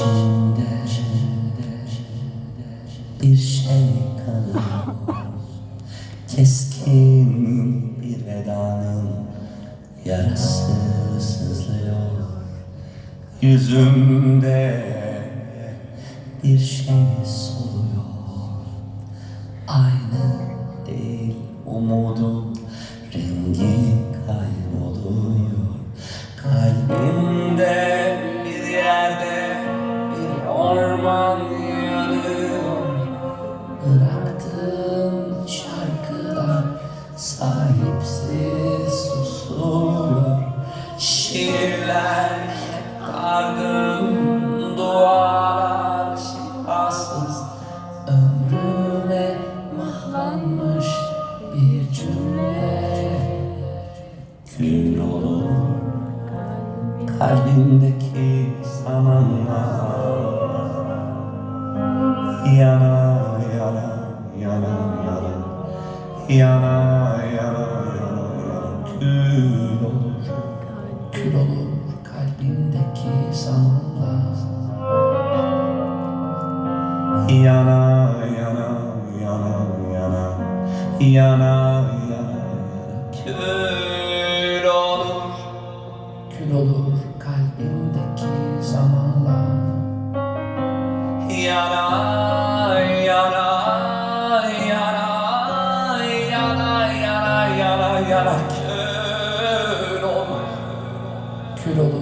İçinde bir şey kalır. Keskin bir vedanın yarası sızlıyor. Yüzümde bir şey soluyor. Aynı değil umudum Gün olur kalbindeki zamanlar Yana yana yana yana Yana yana yana yana Kül olur Kül olur kalbimdeki zamanlar. Yana yana yana yana Yana yana olur Kül olur kalbimdeki zamanlar. Yana yana yana yana yana yana yana kül olur Kül olur